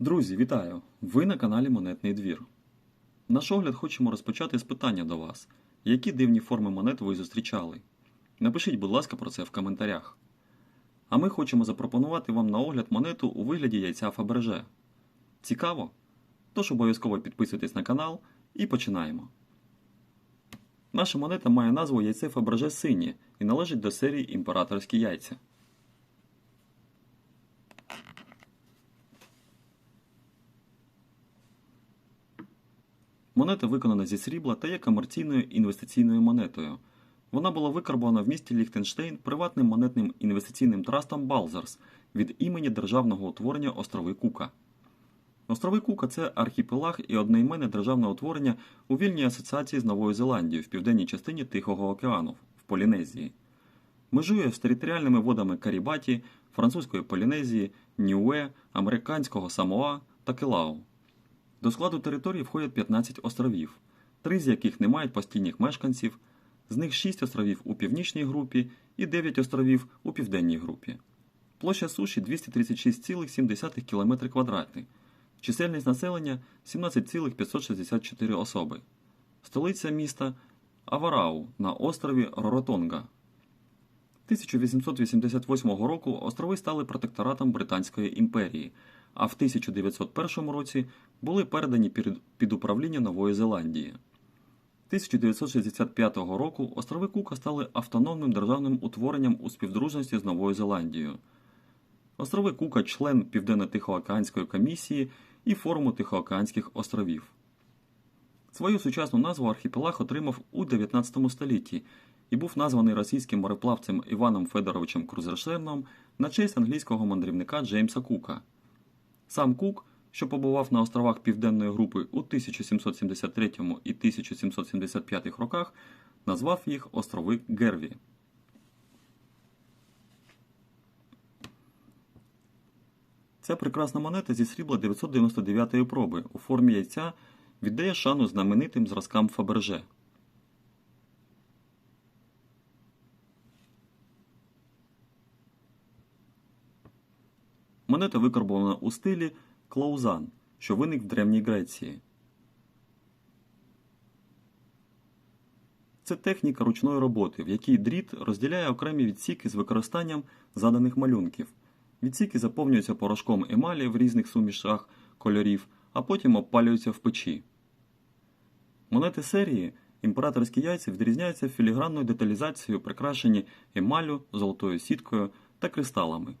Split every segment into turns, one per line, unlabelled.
Друзі, вітаю! Ви на каналі Монетний двір. Наш огляд хочемо розпочати з питання до вас. Які дивні форми монет ви зустрічали? Напишіть, будь ласка, про це в коментарях. А ми хочемо запропонувати вам на огляд монету у вигляді яйця Фаберже. Цікаво? Тож обов'язково підписуйтесь на канал і починаємо. Наша монета має назву яйце Фаберже синє і належить до серії імператорські яйця. Монета виконана зі срібла та є комерційною інвестиційною монетою. Вона була викарбована в місті Ліхтенштейн приватним монетним інвестиційним трастом Балзерс від імені державного утворення Острови Кука. Острови Кука це архіпелаг і одноіменне державне утворення у вільній асоціації з Новою Зеландією в південній частині Тихого океану в Полінезії. Межує з територіальними водами Карібаті, французької Полінезії, Ньюе, американського Самоа та Келау. До складу території входять 15 островів, три з яких не мають постійних мешканців, з них 6 островів у північній групі і 9 островів у південній групі. Площа суші 236,7 км квадратний, чисельність населення 17,564 особи. Столиця міста Аварау на острові Роротонга. 1888 року острови стали протекторатом Британської імперії, а в 1901 році були передані під- управління Нової Зеландії. 1965 року острови Кука стали автономним державним утворенням у співдружності з Новою Зеландією. Острови Кука член Південно-Тихоокеанської комісії і форуму Тихоокеанських островів. Свою сучасну назву архіпелаг отримав у 19 столітті і був названий російським мореплавцем Іваном Федоровичем Крузершеном на честь англійського мандрівника Джеймса Кука. Сам Кук, що побував на островах Південної групи у 1773 і 1775 роках, назвав їх острови Герві. Ця прекрасна монета зі срібла 999-ї проби у формі яйця віддає шану знаменитим зразкам Фаберже. Монета викарбована у стилі клаузан, що виник в Древній Греції. Це техніка ручної роботи, в якій дріт розділяє окремі відсіки з використанням заданих малюнків. Відсіки заповнюються порошком емалі в різних сумішах кольорів, а потім обпалюються в печі. Монети серії імператорські яйця відрізняються філігранною деталізацією, прикрашені емалю, золотою сіткою та кристалами.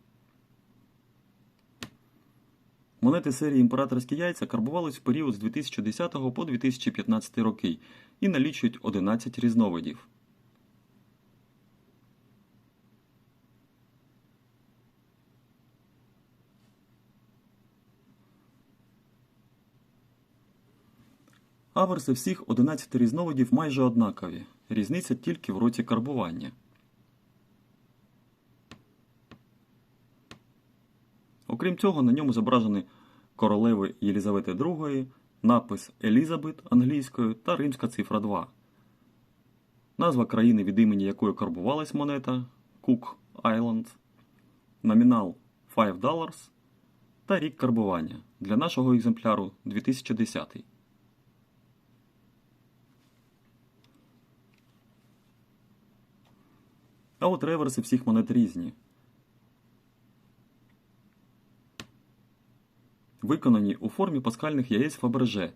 Монети серії імператорські яйця карбувались в період з 2010 по 2015 роки і налічують 11 різновидів. Аверси всіх 11 різновидів майже однакові. Різниця тільки в році карбування. Окрім цього, на ньому зображені королеви Єлізавети II, напис Елізабет англійською та римська цифра 2. Назва країни, від імені якої карбувалась монета Cook Islands, номінал 5 dollars та рік карбування для нашого екземпляру 2010. А от реверси всіх монет різні. Виконані у формі паскальних яєць Фаберже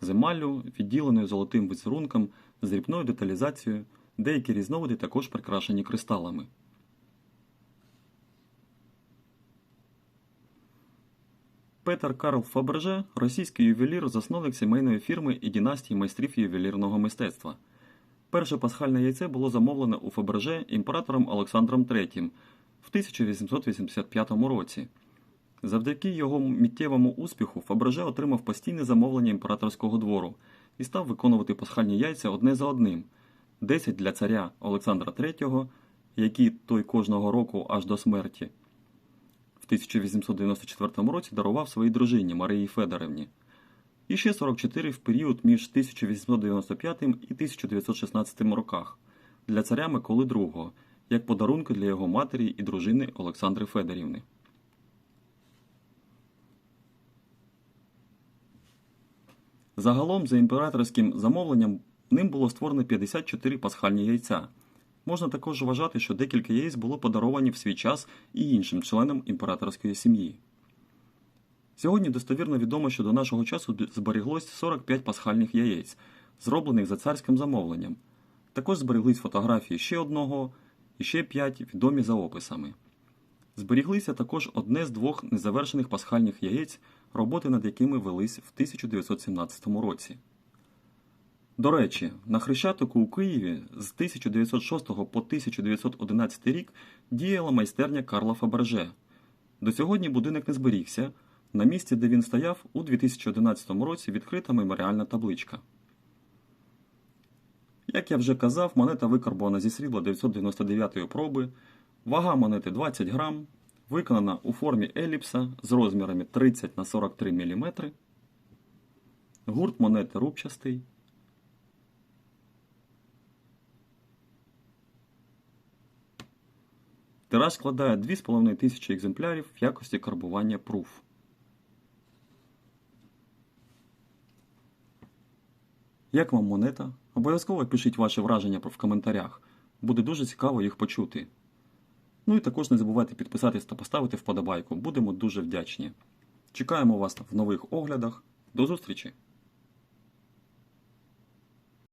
з емаллю, відділеною золотим візерунком, з ріпною деталізацією, деякі різновиди також прикрашені кристалами. Петер Карл Фаберже – російський ювелір, засновник сімейної фірми і династії майстрів ювелірного мистецтва. Перше пасхальне яйце було замовлене у Фаберже імператором Олександром III в 1885 році. Завдяки його миттєвому успіху Фаберже отримав постійне замовлення імператорського двору і став виконувати пасхальні яйця одне за одним: 10 для царя Олександра III, які той кожного року аж до смерті. В 1894 році дарував своїй дружині Марії Федорівні. І ще 44 в період між 1895 і 1916 роках для царя Миколи II, як подарунки для його матері і дружини Олександри Федорівни. Загалом, за імператорським замовленням, ним було створено 54 пасхальні яйця. Можна також вважати, що декілька яєць було подаровані в свій час і іншим членам імператорської сім'ї. Сьогодні достовірно відомо, що до нашого часу зберіглось 45 пасхальних яєць, зроблених за царським замовленням. Також збереглись фотографії ще одного і ще п'ять відомі за описами. Зберіглися також одне з двох незавершених пасхальних яєць, роботи над якими велись в 1917 році. До речі, на Хрещатику у Києві з 1906 по 1911 рік діяла майстерня Карла Фаберже. До сьогодні будинок не зберігся. На місці, де він стояв, у 2011 році відкрита меморіальна табличка. Як я вже казав, монета викарбована зі срібла 999 проби, вага монети 20 грам, виконана у формі еліпса з розмірами 30 на 43 мм. Гурт монети рубчастий. Тираж складає 2,5 тисячі екземплярів в якості карбування Proof. Як вам монета? Обов'язково пишіть ваші враження в коментарях. Буде дуже цікаво їх почути. Ну і також не забувайте підписатись та поставити вподобайку. Будемо дуже вдячні. Чекаємо вас в нових оглядах. До зустрічі!